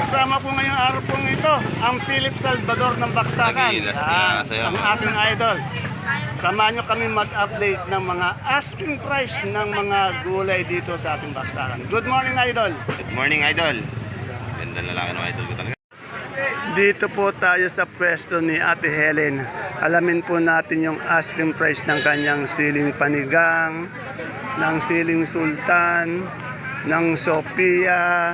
Kasama ko ngayong araw pong ito, ang Philip Salvador ng Baksakan. Lagi, last Yan, na sa'yo. ang aking idol. Samahan nyo kami mag-update ng mga asking price ng mga gulay dito sa ating Baksakan. Good morning, idol! Good morning, idol. Ganda lalaki ng idol ko talaga. Dito po tayo sa pwesto ni Ate Helen. Alamin po natin yung asking price ng kanyang siling panigang, ng siling sultan, ng Sophia,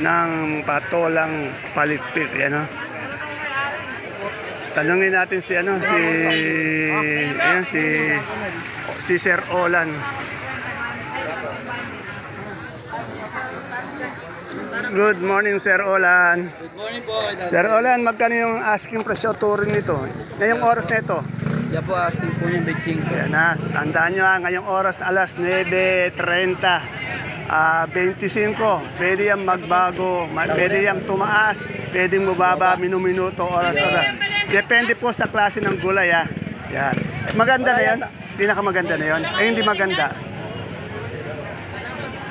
ng patolang palitpit. Yan, o. Tanungin natin si ano si ayan, si si Sir Olan. Good morning Sir Olan. Good morning po. Sir Olan, magkano yung asking price o touring nito? Ngayong oras na ito. Yan po asking po yung bitching. Yan na, tandaan nyo ha, ngayong oras alas 9.30. Ah, 25, pwede yan magbago, ma- pwede yan tumaas, pwede mababa, minuminuto, oras-oras. Depende po sa klase ng gulay ha. Yan. Maganda na yan? Pinakamaganda na yan? Ay, hindi maganda.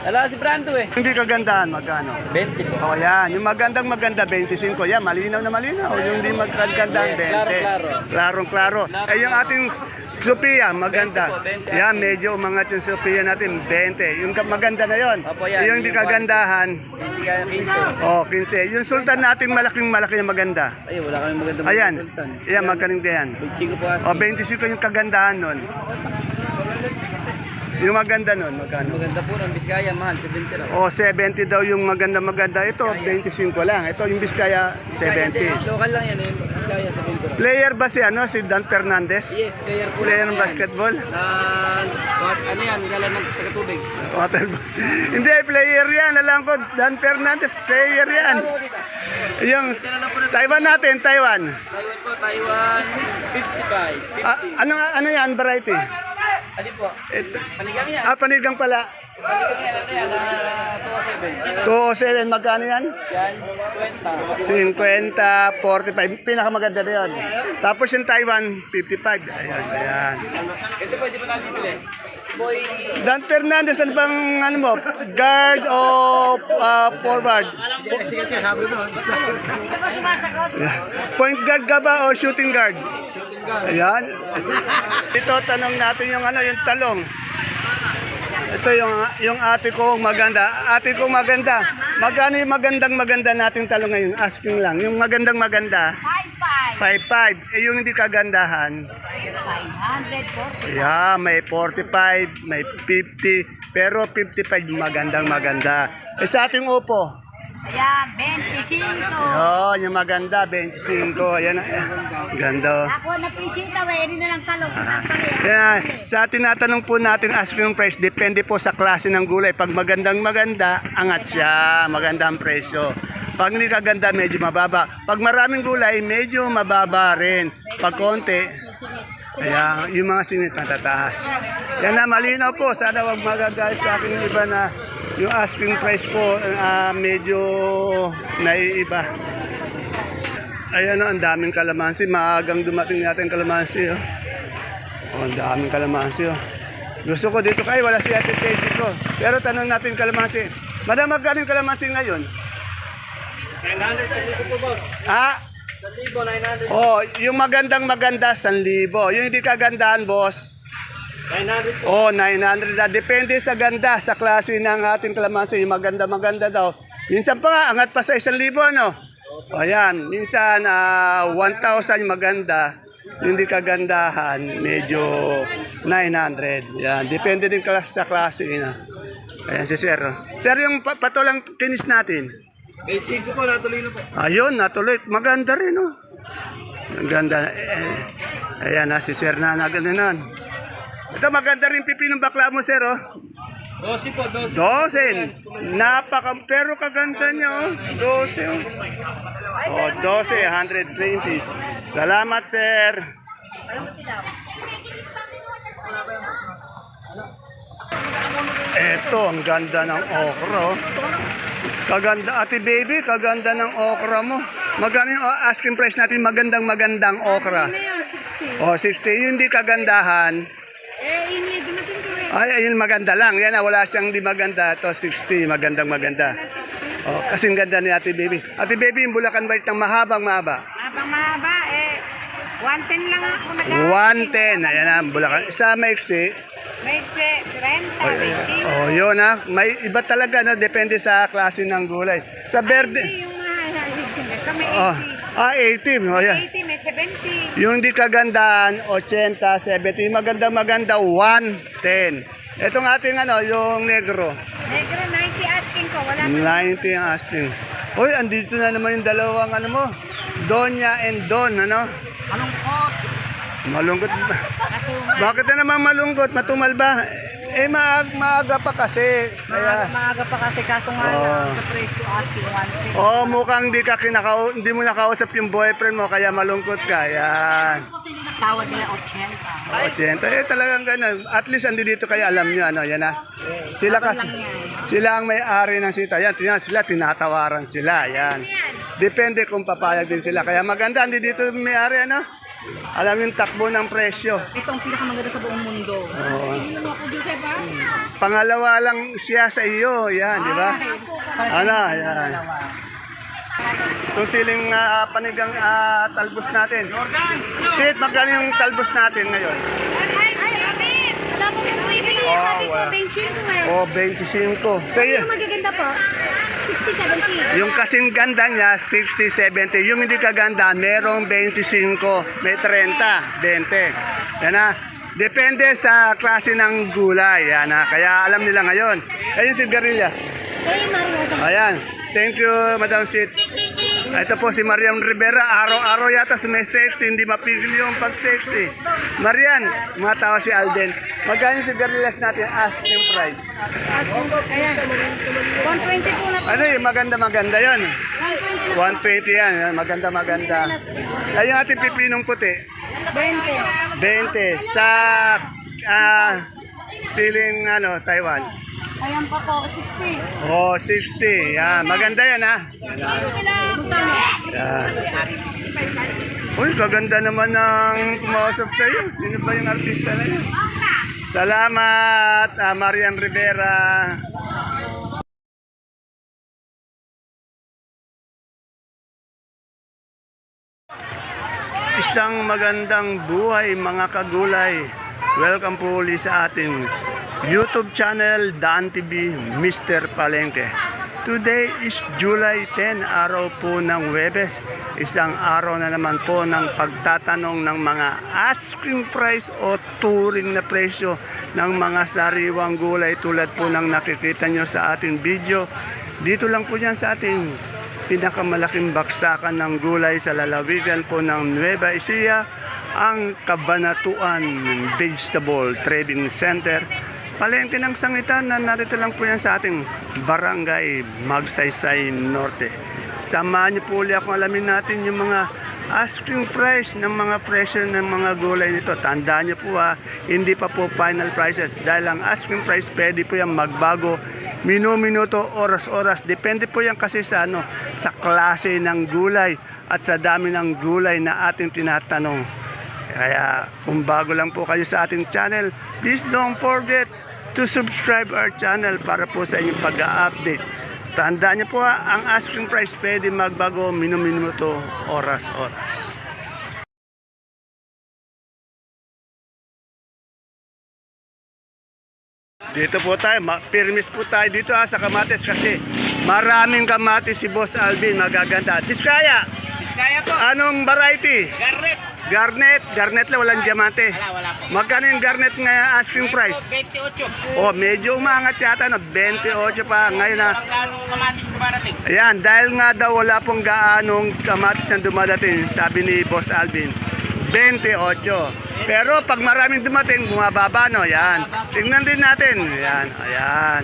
Ala si Brando eh. Hindi kagandahan, magkano? 20 po. O yan, yung magandang maganda, 25. Yan, malinaw na malinaw. Yung hindi magandang, 20. Yes, klaro-klaro. Klarong klaro. Eh, yung ating Sophia, maganda. 20 po, 20 Yan, medyo umangat yung Sophia natin, 20. Yung ka- maganda na yon. Opo, yan. Yung hindi Yung kagandahan, Hindi ka 15. oh, 15. Yung sultan natin, malaking malaki yung maganda. Ay, wala kami maganda Ayan, Sultan. yan, magaling din yan. Ko po O, asking. 25 yung kagandahan nun. Yung maganda nun, magkano? Maganda po ng Biskaya, mahal. 70 lang. O, 70 daw yung maganda-maganda. Ito, 25 lang. Ito, yung Biskaya, 70. Local lang yan eh. Biskaya, 70 lang. Player ba si ano si Dan Fernandez? Yes, player po. Player ng basketball? Na, what, ano yan, gala ng tagatubig. Water Hindi, player yan. Alam ko, Dan Fernandez, player yan. Yung Taiwan natin, Taiwan. Taiwan po, Taiwan, 55. 50. Ah, ano ano yan, variety? Ano po? Ito. Panigang yan. Ah, panigang pala. Panigang yan, ano yan, na 207. 207, magkano yan? Yan, 20. 50, 45, pinakamaganda na yun. Tapos yung Taiwan, 55. Ayan, ayan. Ito pwede pa natin bili. Boy, Dan Fernandez, ano bang ano mo? Guard o ah, forward? Point guard ka ba o shooting guard? Ayan. Ito, tanong natin yung ano, yung talong. Ito yung yung ate ko maganda. Ate ko maganda. Magkano yung magandang maganda nating talong ngayon? Asking lang. Yung magandang maganda, 5-5. 5-5. Eh yung hindi kagandahan, 500 po. Yeah, may 45, may 50, pero 55 magandang maganda. Eh sa ating upo, Ayan, 25. yun, yung maganda, 25. Ayan, eh, ganda. Ako na pisita, hindi na lang talong. Ah. Yan, sa tinatanong po natin asking price, depende po sa klase ng gulay. Pag magandang maganda, angat siya, maganda ang presyo. Pag hindi kaganda, medyo mababa. Pag maraming gulay, medyo mababa rin. Pag konti, Ayan, yung mga singit matataas. Yan na, malinaw po. Sana wag magagalit sa akin iba na yung asking price po ah, medyo naiiba. Ayan o, ang daming kalamansi. Maagang dumating natin kalamansi. Oh. Oh, ang daming kalamansi. Oh. Gusto ko dito kay wala si Ate Casey ko. Pero tanong natin kalamansi. Madam, magkano yung kalamansi ngayon? 900 po, boss. Ah? 1,900. Oh, yung magandang maganda, 1,000. Yung hindi kagandahan, boss, 900 Oh, 900 na. Depende sa ganda, sa klase ng ating kalamansi. Yung maganda, maganda daw. Minsan pa nga, angat pa sa 1,000, ano? O yan, minsan ah, 1,000 yung maganda. Yung hindi kagandahan, medyo 900. Yan, depende din klas- sa klase. Na. Ayan si Sir. oh. Sir, yung pa- patulang kinis natin. Ayun, natuloy. Maganda rin, oh. Ang ganda. Eh, ayan na, si Sir na nagano'n. Ito, maganda rin pipi ng bakla mo, Sir, oh. 12 po, 12. 12. Napaka, pero kaganda niya, oh. 12, oh. Oh, 12, 120. Salamat, Sir. Eto, ang ganda ng okra, oh. Kaganda, ate baby, kaganda ng okra mo. Magkano yung oh, asking price natin magandang magandang okra? Oh, 60. Yung hindi kagandahan. Eh, ini, dumating ko eh. Ay, ayun maganda lang. Yan, ah, wala siyang di maganda. Ito, 60. Magandang maganda. Oh, kasing ganda ni Ate Baby. Ate Baby, yung Bulacan White ng mahabang mahaba. Habang mahaba, eh, 110 lang ako nag 110. Ayan na, Bulacan. Sa maiksi. May 30, Oh, oh, yun ha. May iba talaga na depende sa klase ng gulay. Sa verde. Yung mahal, may Oh, ah, 80. Oh, yan. 80, may 70. Yung di kagandaan, 80, 70. Yung maganda maganda, 110. Itong ating ano, yung negro. Negro, 90 asking ko. Wala na. 90 ang asking. Uy, andito na naman yung dalawang ano mo. Donya and Don, ano? Malungkot. Malungkot ba? Bakit na naman malungkot? Matumal ba? Eh, maag, maaga pa kasi. Kaya, Maaga pa kasi kaso nga Oo. lang sa presyo asking 110. oh, mukhang di ka kinakau hindi mo nakausap yung boyfriend mo, kaya malungkot ka. Yan. Tawad nila 80. 80. Eh, talagang ganun. At least, andi dito kayo, alam nyo, ano, yan ha. Sila kasi, sila ang may-ari ng sita. Yan, tingnan sila, tinatawaran sila. Yan. Depende kung papayag din sila. Kaya maganda, andi dito may-ari, ano. Alam yung takbo ng presyo. Ito ang pinakamaganda sa buong mundo. Oo. Pangalawa lang siya sa iyo. Yan, di ba? Ano, yan. Itong siling ah, panigang ah, talbos natin. Shit, magkano yung talbos natin ngayon? Mo. Oh, Sabi ko, wala. 25 eh. O, 25. Sa iyo. Yung magaganda po, 60, 70. Yung kasing ganda niya, 60, 70. Yung hindi kaganda, merong 25, may 30, 20. Yan na. Depende sa klase ng gulay. Yan na. Kaya alam nila ngayon. Ayun si Garillas. Mario, sa Ayan. Thank you, Madam Sit. Ito po si Mariam Rivera. Araw-araw yata si may sexy. Hindi mapigil yung pag-sexy. Marian, matawa si Alden. Magkano si Garillas natin? Asking price. Ayan. 120 po na. Ano yung maganda-maganda yon? 120 120 yan, yan. maganda maganda. Ay yung ating pipinong puti, 20. 20 sa ah siling ano, Taiwan. Ayan pa po, 60. Oh, 60. Yan, maganda yan ha. Yan. Uy, kaganda naman ng kumausap sa iyo. Sino ba yung artista na yun? Salamat, ah, Marian Rivera. Isang magandang buhay mga kagulay. Welcome po uli sa ating YouTube channel Dan TV Mr. Palengke. Today is July 10, araw po ng Webes. Isang araw na naman po ng pagtatanong ng mga asking price o touring na presyo ng mga sariwang gulay tulad po ng nakikita nyo sa ating video. Dito lang po yan sa ating pinakamalaking baksakan ng gulay sa lalawigan po ng Nueva Ecija, ang Kabanatuan Vegetable Trading Center. Palengke ng sangitan na narito lang po yan sa ating barangay Magsaysay Norte. Samahan niyo po ulit ako alamin natin yung mga asking price ng mga presyo ng mga gulay nito. Tandaan niyo po ha, hindi pa po final prices dahil ang asking price pwede po yan magbago minuminuto, oras-oras. Depende po yan kasi sa ano, sa klase ng gulay at sa dami ng gulay na ating tinatanong. Kaya kung bago lang po kayo sa ating channel, please don't forget to subscribe our channel para po sa inyong pag-update. Tandaan niyo po ha, ang asking price pwede magbago minuminuto, oras-oras. Dito po tayo, pirmis po tayo dito ha, sa Kamates kasi maraming kamatis si Boss Alvin, magaganda. Diskaya, Biskaya po. anong variety? Garrett. Garnet, garnet lang, walang diamante. Wala, wala po. Magkano yung garnet nga asking price? 28. Oh, medyo umangat yata, no? 28 pa ngayon na. Ang ganong kamatis na parating. Ayan, dahil nga daw wala pong gaanong kamatis na dumadating, sabi ni Boss Alvin, 28. Pero pag maraming dumating, bumababa, no? Yan. Tingnan din natin. Ayan, ayan.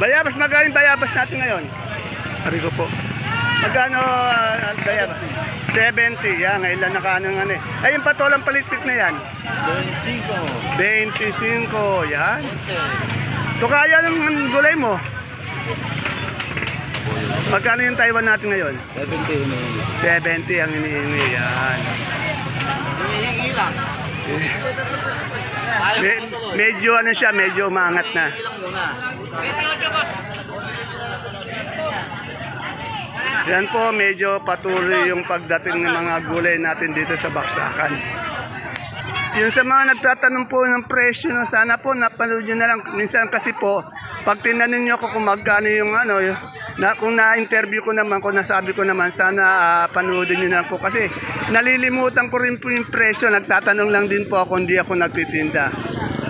Bayabas, magaling bayabas natin ngayon. Ari ko po. Magkano uh, bayabas? 70. Yan, ngayon lang nakaano nga ano eh. Ay, yung patolang palitik na yan. 25. 25. Yan. Ito kaya ng gulay mo. Magkano yung Taiwan natin ngayon? 70 ang hinihingi. Yan. Hinihingi lang. Me- medyo ano siya, medyo umangat na. Yan po, medyo patuloy yung pagdating ng mga gulay natin dito sa Baksakan. Yung sa mga nagtatanong po ng presyo, no, sana po napanood nyo na lang. Minsan kasi po, pag tinanong nyo ako kung magkano yung ano, na, kung na-interview ko naman, kung nasabi ko naman, sana ah, panoodin nyo na lang po. Kasi nalilimutan ko rin po yung presyo. Nagtatanong lang din po ako, hindi ako nagtitinda.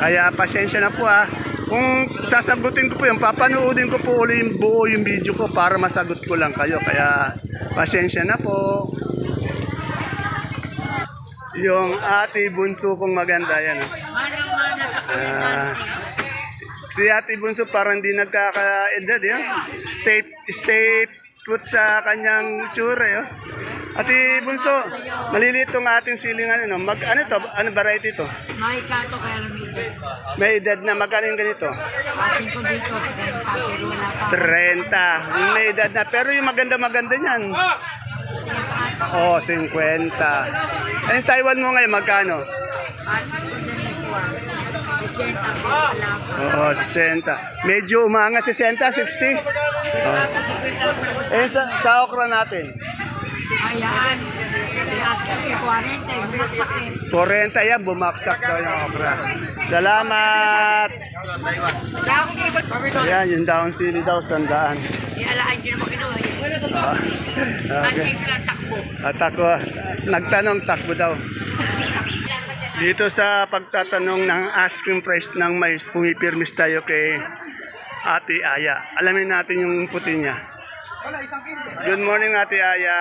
Kaya pasensya na po ah. Kung sasagutin ko po yung papanoodin ko po uli yung buo yung video ko para masagot ko lang kayo. Kaya pasensya na po. Yung ate bunso kong maganda yan. Ah, si ate bunso parang hindi nagkakaedad yan. Stay, stay put sa kanyang tsura. Yo. Ate bunso, maliliit tong ating silingan. Ano, mag, ano to? Ano variety to? May kato kaya. May edad na magkano yung ganito? Atin ko dito, pero wala pa. 30. May edad na. Pero yung maganda-maganda niyan. Oh, 50. Eh, yung Taiwan mo ngayon, magkano? Oo, 60. Medyo umangat, 60, 60. Oh. Eh, sa, sa okra natin, Ayan. Si Ate, 40, mas laki. 40 yan, bumaksak daw yung okra. Salamat! Ayan, yung down sili daw, sandaan. Ialaan nyo naman kinuha. Ah, okay. takbo. At ako, nagtanong takbo daw. Dito sa pagtatanong ng asking price ng mais, pumipirmis tayo kay Ate Aya. Alamin natin yung puti niya. Good morning, Ate Aya.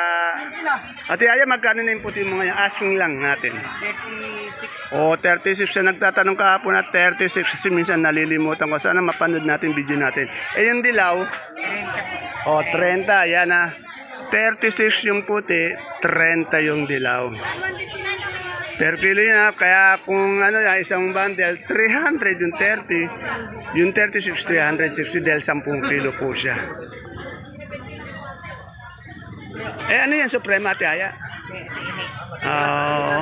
Ate Aya, magkano na yung puti mo ngayon? Asking lang natin. 36. O, 36. Siya nagtatanong kahapon na 36. Kasi minsan nalilimutan ko. Sana mapanood natin video natin. Eh, yung dilaw, o, 30. Yan ah. 36 yung puti, 30 yung dilaw. Per kilo yun ah. Kaya kung ano yan, isang bundle, 300 yung 30. Yung 36, 360 dahil 10 kilo po siya. Eh, ano yan, Suprema, Ate Aya? Oo.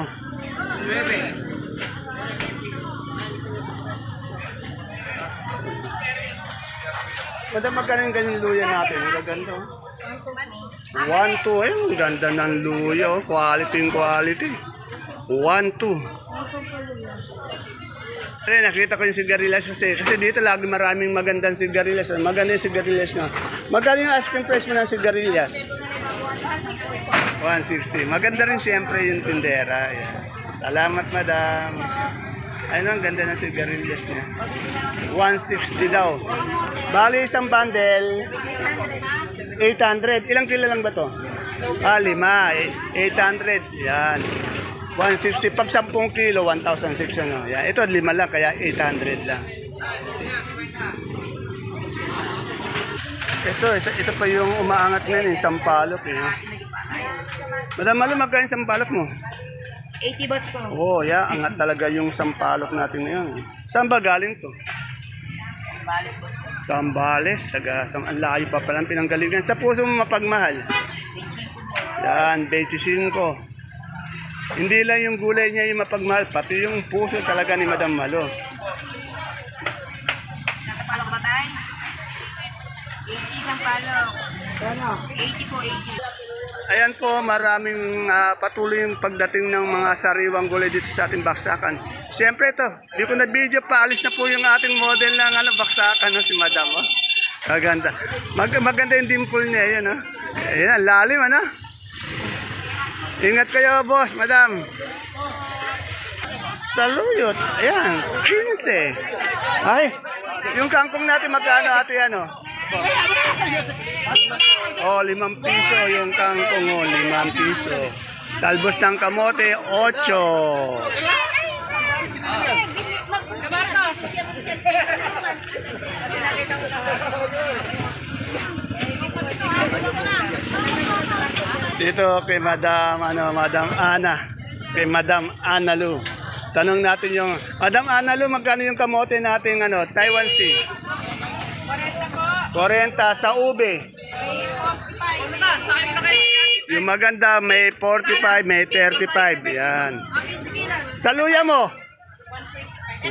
Madam, magkano yung ganyan luya natin? Ang gaganda. oh. One, two. Ay, ang ganda ng luya. oh. Quality yung quality. One, two. Ay, nakita ko yung sigarilyas kasi kasi dito lagi maraming magandang sigarilyas. Maganda yung sigarilyas na. Magkano yung asking price mo ng sigarilyas? 160. Maganda rin siyempre yung tindera. Yan. Salamat, madam. Ayun, ang ganda ng sigarilyas niya. 160 daw. Bali, isang bundle, 800. Ilang kilo lang ba to? Ah, lima. Eh, 800. Yan. 160. Pag 10 kilo, 1,600. Ano. Yan. Ito, lima lang, kaya 800 lang. Ito, ito, ito pa yung umaangat ngayon, yung sampalok. Eh. Madam, malam, magkano sampalok mo? 80 boss ko. Oo, oh, yeah, angat talaga yung sampalok natin ngayon. Saan ba galing to? Balis boss ko. Sambales, taga Sam ang layo pa palang pinanggalingan. Sa puso mo mapagmahal. Yan, 25. Hindi lang yung gulay niya yung mapagmahal, pati yung puso talaga ni Madam Malo. Palok. Ano? 80 po, 80. Ayan po, maraming ah, patuloy yung pagdating ng mga sariwang gulay dito sa ating baksakan. Siyempre ito, di ko na video, paalis na po yung ating model ng ano, baksakan, no, si Madam. Oh. Maganda. Mag maganda yung dimple niya, yun. Oh. Ayan, lalim, ano? Ingat kayo, boss, Madam. Saluyot. Ayan, 15. Ay, yung kangkong natin magkano ate ano? Oh, limang piso yung kangkong, oh, limang piso. Talbos ng kamote, 8. Dito kay Madam, ano, Madam Ana. Kay Madam Ana Lu. Tanong natin yung, Madam Ana Lu, magkano yung kamote natin, ano, Taiwan Sea? 40 sa ube. Yung maganda, may 45, may 35. Yan. Sa luya mo?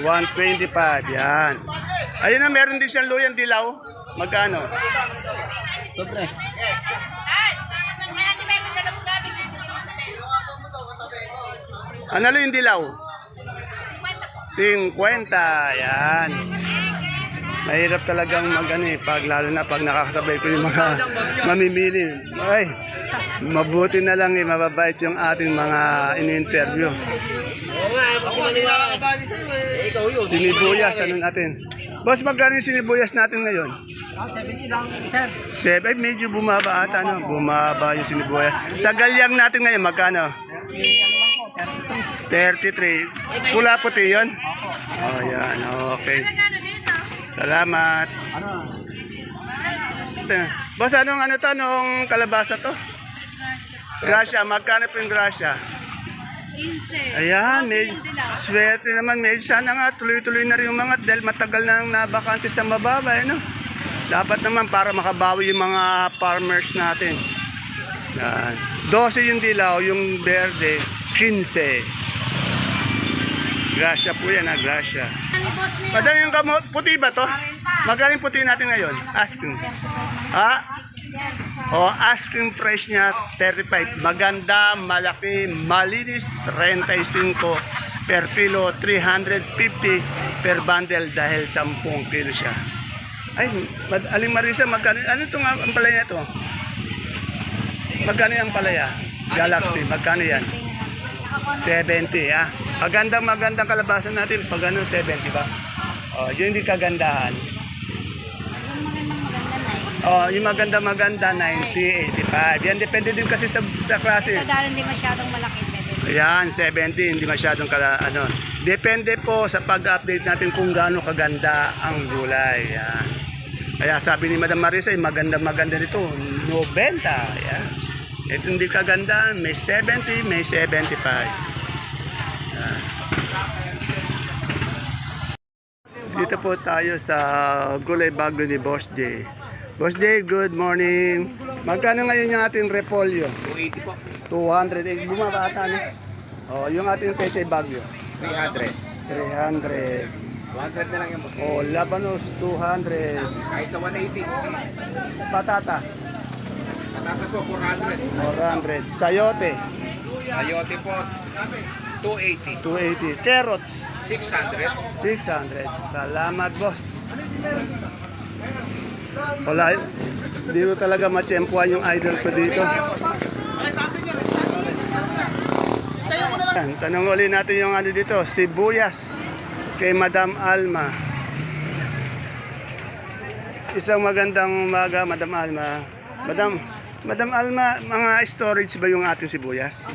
125, yan. Ayun na, meron din siyang luyang dilaw. Magkano? Sobre. Ano yung dilaw? 50, yan. Mahirap talagang mag ano, eh, pag lalo na pag nakakasabay ko yung mga mamimili. Ay, mabuti na lang eh, mababait yung ating mga in-interview. Sinibuyas, ano natin? Boss, magkano yung sinibuyas natin ngayon? Ah, 70 lang, sir. Sebe, medyo bumaba ata, no? Bumaba yung sinibuyas. Sa galyang natin ngayon, magkano? Eh, ano lang po, 32. 33. Pula puti yun? Oh, yan. Okay. Salamat. Ano? Boss, anong ano to? Anong kalabasa to? Gracia. Magkano po yung gracia? 15. Ayan, may swerte naman. May sana nga tuloy-tuloy na rin yung mga dahil matagal na ang nabakante sa mababa. Eh, no? Dapat naman para makabawi yung mga farmers natin. Yan. 12 yung dilaw, yung verde, 15. Gracia po yan, ha, gracia. Madami yung kamot, puti ba to? Magaling puti natin ngayon? Asking. Ha? O, asking price niya 35. Maganda, malaki, malinis, 35 per kilo, 350 per bundle dahil 10 kilo siya. Ay, Aling Marisa, magkano? Ano itong ampalaya to? Magkano yung ampalaya? Galaxy, magkano yan? 70, ah. Magandang magandang kalabasan natin pag ano, 70 ba? Oh, yun hindi kagandahan. Oh, yung maganda maganda 90, 85. Yan depende din kasi sa, sa klase. Dahil hindi masyadong malaki 7. Ayan, 70, hindi masyadong kala, ano. Depende po sa pag-update natin kung gaano kaganda ang gulay. Yan. Kaya sabi ni Madam Marisa, eh, maganda maganda nito, 90. Yan. Ito hindi kaganda, may 70, may 75. Yan. Dito po tayo sa gulay bago ni Boss J. Boss J, good morning. Magkano ngayon yung ating repolyo? 280 po. 200. Eh, bumaba ata, no? Oh, yung ating peche bagyo. 300. 300. 100 na lang yung Oh, labanos 200. Kahit sa 180. Patatas Patatas po 400. 400. Sayote Ayote po 280. 280. Carrots 600. 600. Salamat, boss. Wala, hindi ko talaga matsyempuan yung idol ko dito. Tanong uli natin yung ano dito, sibuyas kay Madam Alma. Isang magandang umaga, Madam Alma. Madam, Madam Alma, mga storage ba yung ating sibuyas?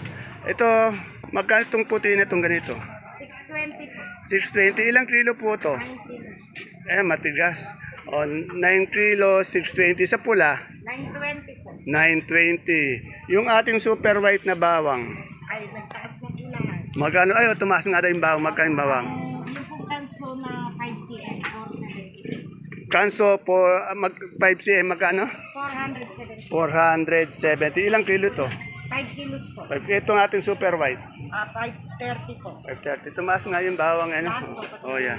Ito, magkano itong puti na itong ganito? 620 po. 620. Ilang kilo po to? 9 kilos. Eh, matigas. O, 9 kilo, 620 sa pula. 920 po. 920. Yung ating super white na bawang. Ay, nagtaas na po naman. Magkano? Ay, tumaas nga daw yung bawang. Magkano yung bawang? Kanso po, ah, mag 5 cm, magkano? 470. 470. Ilang kilo to? 5 kilos po. Five- Itong ating super white. Ah, 530 po. 530. Tumaas nga yung bawang. Ano? Oh, yeah.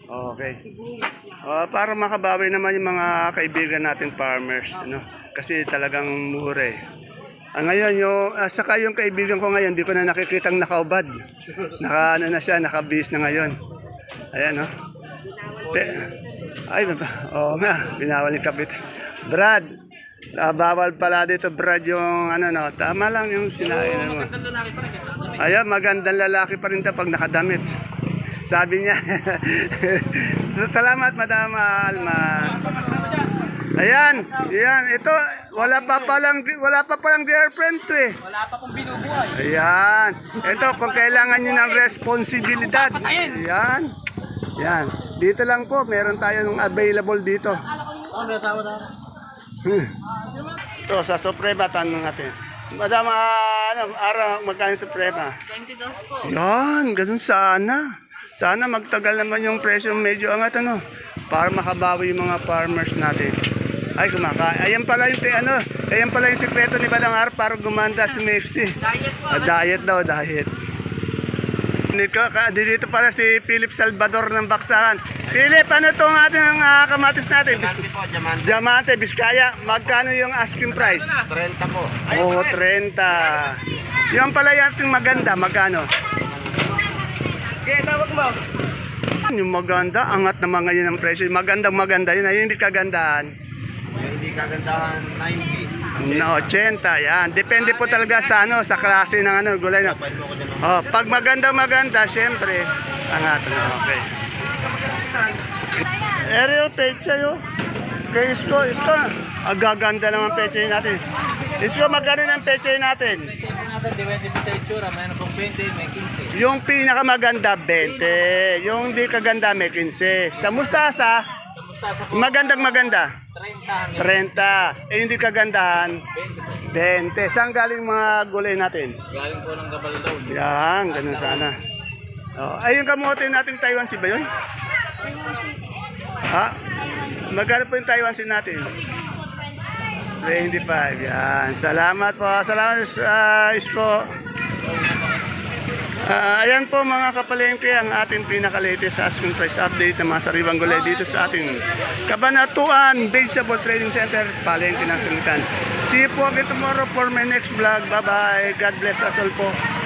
Okay. Sibuyas na. Oh, para makabawi naman yung mga kaibigan natin farmers, ano? Kasi talagang mura eh. Ah, ngayon, yung, ah, saka yung kaibigan ko ngayon, di ko na nakikitang nakaubad. Naka, ano na siya, nakabis na ngayon. Ayan, no? Te- ay. Oo nga, binawal yung kapit. Brad, ah, bawal pala dito, Brad, yung ano, no? Tama lang yung sinain mo. Ayan, magandang lalaki pa rin daw pag nakadamit. Sabi niya. Salamat, Madam Alma. Ayan, ayan, ito, wala pa palang, wala pa palang girlfriend to eh. Wala pa pong binubuhay. Ayan, ito, kung kailangan nyo ng responsibilidad. Ayan, ayan. Dito lang po, meron tayo ng available dito. Oh, may asawa na. Ito, sa Suprema, tanong natin. Madam, ah, ano, araw, magkano sa Suprema? 22 po. Yan, ganun sana. Sana magtagal naman yung presyo medyo angat ano para makabawi yung mga farmers natin. Ay, kumakain. Ayan pala yung, ano, ayan pala yung sikreto ni Badang Ar para gumanda si Mexi. Diet po. Ah, diet daw, diet. Niko, dito pala si Philip Salvador ng Baksakan. Philip, ano itong ating ah, kamatis natin? Diamante po, diamante. Diamante, Biskaya. Magkano yung asking price? 30 po. Oo, 30. Yung pala yung ating maganda, magkano? Kaya tawag mo. Yung maganda, angat naman ngayon ang presyo. Magandang maganda yun, yung hindi kagandahan. Yung hindi kagandahan, 90. No, 80, yan. Depende po talaga sa ano, sa klase ng ano, gulay na. Oh, pag maganda maganda, syempre, angat na. Okay. Eryo, pecha yo. Kay Isko, Isko, agaganda naman pecha natin. Isko, magkano ng pecha natin? Ito natin, depende po sa itsura. Mayroon pong 20, may 15. Yung pinakamaganda, 20. Yung di kaganda, may 15. Sa mustasa, magandang maganda, 30 hanggang 30. Eh, hindi kagandahan, 20 po. 20. Saan galing mga gulay natin? Galing po ng gabal daw. Yan, ganun sana. Oh, ay, yung kamote natin Taiwan si ba yun? Ha? Magkano po yung Taiwan si natin? 25. Yan. Salamat po. Salamat sa Isko. Ah, ayan po mga kapalengke ang ating pinaka-latest asking price update ng mga sariwang gulay dito sa ating Kabanatuan Vegetable Trading Center, Palengke ng Sangitan. See you po again tomorrow for my next vlog. Bye-bye. God bless us all po.